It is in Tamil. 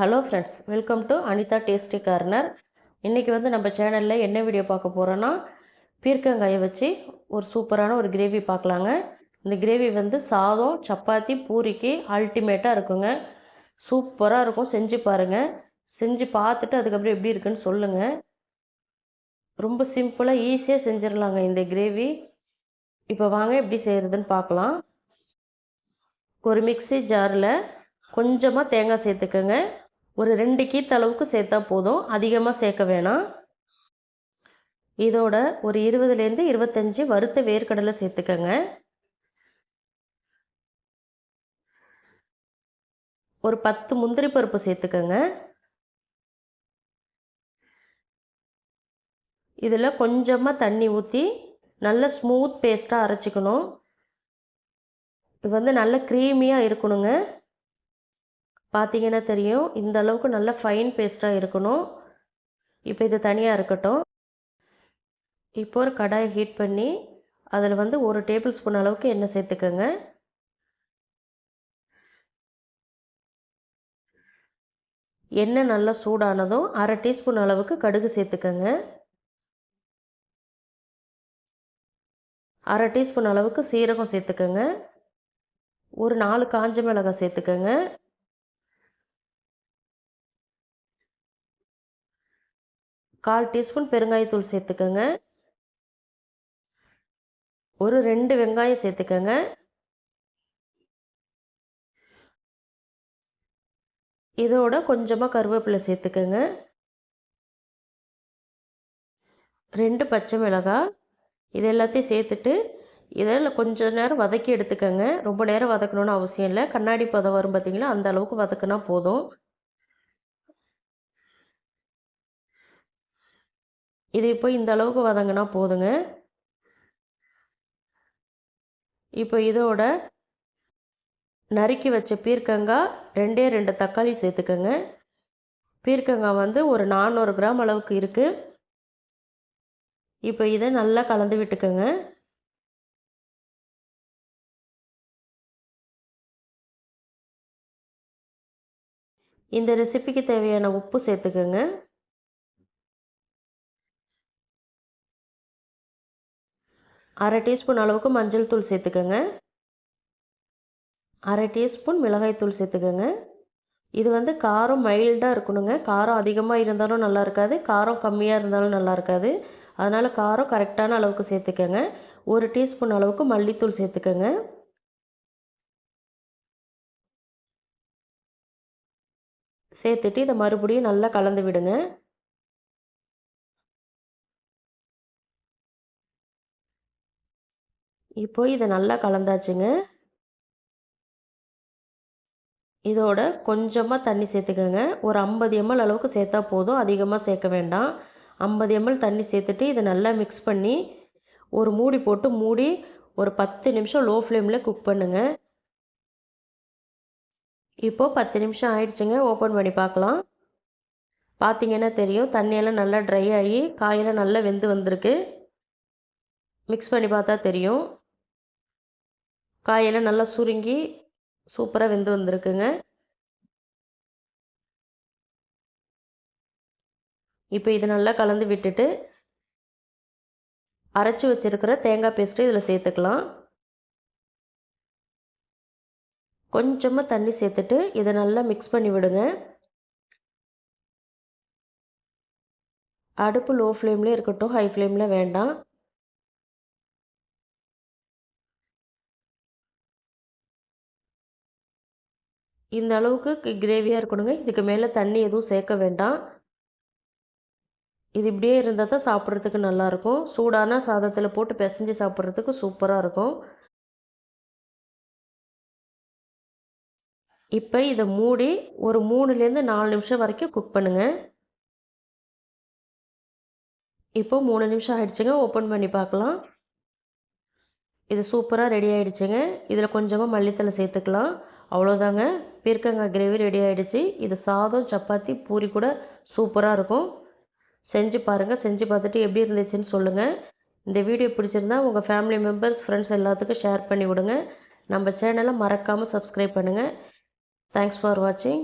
Hello friends welcome to Anitha tasty corner இன்றைக்கி வந்து நம்ம சேனலில் என்ன வீடியோ பார்க்க போகிறோன்னா பீர்க்கங்காயை வச்சு ஒரு சூப்பரான ஒரு கிரேவி பார்க்கலாங்க. இந்த கிரேவி வந்து சாதம் சப்பாத்தி பூரிக்கு அல்டிமேட்டாக இருக்குங்க. சூப்பராக இருக்கும் செஞ்சு பாருங்கள் செஞ்சு பார்த்துட்டு அதுக்கப்புறம் எப்படி இருக்குன்னு சொல்லுங்கள் ரொம்ப சிம்பிளாக ஈஸியாக செஞ்சிடலாங்க இந்த கிரேவி இப்போ வாங்க எப்படி செய்கிறதுன்னு பார்க்கலாம். ஒரு மிக்ஸி ஜாரில் கொஞ்சமாக தேங்காய் சேர்த்துக்கோங்க. ஒரு ரெண்டு கீத்த அளவுக்கு சேர்த்தா போதும். அதிகமாக சேர்க்க வேணாம். இதோட ஒரு இருபதுலேருந்து இருபத்தஞ்சி வறுத்த வேர்க்கடலை சேர்த்துக்கோங்க. ஒரு பத்து முந்திரி பருப்பு சேர்த்துக்கோங்க. இதில் கொஞ்சமாக தண்ணி ஊற்றி நல்ல ஸ்மூத் பேஸ்ட்டாக அரைச்சிக்கணும். இது வந்து நல்ல க்ரீமியாக இருக்கணுங்க. பார்த்தீங்கன்னா தெரியும். இந்த அளவுக்கு நல்ல ஃபைன் பேஸ்ட்டாக இருக்கணும். இப்போ இது தனியாக இருக்கட்டும். இப்போ ஒரு கடாயை ஹீட் பண்ணி அதில் வந்து ஒரு டேபிள் ஸ்பூன் அளவுக்கு எண்ணெய் சேர்த்துக்கோங்க. எண்ணெய் நல்லா சூடானதும் அரை டீஸ்பூன் அளவுக்கு கடுகு சேர்த்துக்கோங்க. அரை டீஸ்பூன் அளவுக்கு சீரகம் சேர்த்துக்கோங்க. ஒரு நாலு காஞ்ச மிளகாய் சேர்த்துக்கோங்க. கால் டீஸ்பூன் பெருங்காயத்தூள் சேர்த்துக்கோங்க. ஒரு ரெண்டு வெங்காயம் சேர்த்துக்கோங்க. இதோட கொஞ்சமாக கருவேப்பிலை சேர்த்துக்கோங்க. ரெண்டு பச்சை மிளகாய் இது எல்லாத்தையும் சேர்த்துட்டு இதில் கொஞ்சம் நேரம் வதக்கி எடுத்துக்கோங்க. ரொம்ப நேரம் வதக்கணுன்னு அவசியம் இல்லை. கண்ணாடி பதம் வரும் பார்த்திங்களா? அந்த அளவுக்கு வதக்குனா போதும். இது இப்போ இந்த அளவுக்கு வதங்கினா போதுங்க. இப்போ இதோட நறுக்கி வச்ச பீர்க்கங்காய் ரெண்டே ரெண்டு தக்காளி சேர்த்துக்கோங்க. பீர்க்கங்காய் வந்து ஒரு நானூறு கிராம் அளவுக்கு இருக்குது இப்போ இதை நல்லா கலந்து விட்டுக்கோங்க. இந்த ரெசிபிக்கு தேவையான உப்பு சேர்த்துக்கோங்க. அரை டீஸ்பூன் அளவுக்கு மஞ்சள் தூள் சேர்த்துக்கோங்க. அரை டீஸ்பூன் மிளகாய்த்தூள் சேர்த்துக்கோங்க. இது வந்து காரம் மைல்டாக இருக்கணுங்க. காரம் அதிகமாக இருந்தாலும் நல்லா இருக்காது. காரம் கம்மியாக இருந்தாலும் நல்லா இருக்காது. அதனால் காரம் கரெக்டான அளவுக்கு சேர்த்துக்கோங்க. ஒரு டீஸ்பூன் அளவுக்கு மல்லித்தூள் சேர்த்துக்கோங்க. சேர்த்துட்டு இதை மறுபடியும் நல்லா கலந்து விடுங்க. இப்போ இதை நல்லா கலந்தாச்சுங்க. இதோட கொஞ்சமாக தண்ணி சேர்த்துக்கோங்க ஒரு ஐம்பது எம்எல் அளவுக்கு சேர்த்தா போதும். அதிகமாக சேர்க்க வேண்டாம். ஐம்பது எம்எல் தண்ணி சேர்த்துட்டு இதை நல்லா மிக்ஸ் பண்ணி ஒரு மூடி போட்டு மூடி ஒரு பத்து நிமிஷம் லோ ஃப்ளேமில் குக் பண்ணுங்கள் இப்போது பத்து நிமிஷம் ஆயிடுச்சுங்க. ஓப்பன் பண்ணி பார்க்கலாம் பார்த்தீங்கன்னா தெரியும். தண்ணியெல்லாம் நல்லா ட்ரை ஆகி காயெல்லாம் நல்லா வெந்து வந்திருக்கு. மிக்ஸ் பண்ணி பார்த்தா தெரியும். காயெல்லாம் நல்லா சுருங்கி சூப்பராக வெந்து வந்திருக்குங்க. இப்போ இது நல்லா கலந்து விட்டுட்டு அரைச்சி வச்சுருக்கிற தேங்காய் பேஸ்ட்டு இதில் சேர்த்துக்கலாம். கொஞ்சமாக தண்ணி சேர்த்துட்டு இதை நல்லா மிக்ஸ் பண்ணி விடுங்க. அடுப்பு லோ ஃப்ளேம்லேயே இருக்கட்டும் ஹை ஃப்ளேமில் வேண்டாம். இந்த அளவுக்கு கிரேவியாக இருக்கணுங்க. இதுக்கு மேலே தண்ணி எதுவும் சேர்க்க வேண்டாம். இது இப்படியே இருந்தால் தான் சாப்பிட்றதுக்கு நல்லாயிருக்கும் சூடான சாதத்தில் போட்டு பிசைஞ்சு சாப்பிட்றதுக்கு சூப்பராக இருக்கும். இப்போ இதை மூடி ஒரு மூணுலேருந்து நாலு நிமிஷம் வரைக்கும் குக் பண்ணுங்கள் இப்போ மூணு நிமிஷம் ஆகிடுச்சுங்க ஓப்பன் பண்ணி பார்க்கலாம். இது சூப்பராக ரெடி ஆகிடுச்சுங்க இதில் கொஞ்சமாக மல்லித்தலை சேர்த்துக்கலாம். அவ்வளோதாங்க பீர்க்கங்காய் கிரேவி ரெடி ஆகிடுச்சு இது சாதம் சப்பாத்தி பூரி கூட சூப்பராக இருக்கும். செஞ்சு பாருங்கள் செஞ்சு பார்த்துட்டு எப்படி இருந்துச்சுன்னு சொல்லுங்கள் இந்த வீடியோ பிடிச்சிருந்தா உங்கள் ஃபேமிலி மெம்பர்ஸ் ஃப்ரெண்ட்ஸ் எல்லாத்துக்கும் ஷேர் பண்ணி விடுங்க. நம்ம சேனலை மறக்காமல் சப்ஸ்கிரைப் பண்ணுங்கள் தேங்க்ஸ் ஃபார் வாட்சிங்